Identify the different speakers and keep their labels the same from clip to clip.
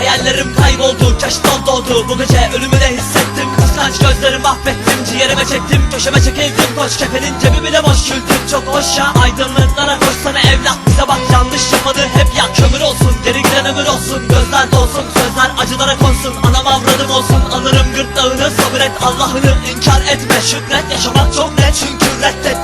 Speaker 1: Hayallerim kayboldu Keşton doldu Bu gece ölümü de hissettim. Kıskanç gözlerimi affettim Ciğerime çektim. Köşeme çekildim Koç kefenin cebi bile boş Güldüm. Çok hoş ya Aydınlıklara koşsana evlat. Bize bak yanlış yapmadı hep ya Kömür olsun geri giren ömür olsun. Gözler dolsun sözler acılara konsun. Anam avradım olsun. Alırım gırtlağını sabret Allah'ını. İnkar etme Şükret. Yaşamak çok net Çünkü reddettin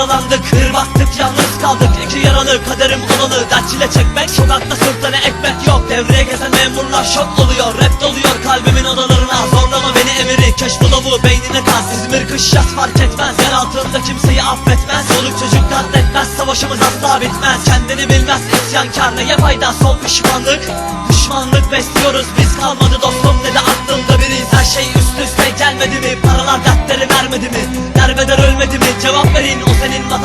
Speaker 1: yaralandık Bir baktık yalnız kaldık. İki yaralı kaderim olalı Dert çile çekmek sokakta sırtına ekmek yok. Devreye gezen memurlar şok oluyor Rap doluyor kalbimin odalarına Zorlama beni emiri keşfulavu beynine kas. İzmir kış yaz fark etmez. Yer altında kimseyi affetmez. Soluk çocuk katletmez Savaşımız asla bitmez. Kendini bilmez isyankar neye fayda. Son pişmanlık Düşmanlık besliyoruz. Biz kalmadı dostum ne de aklımda biriyiz Her şey üst üste gelmedi mi? Paralar dertleri vermedi mi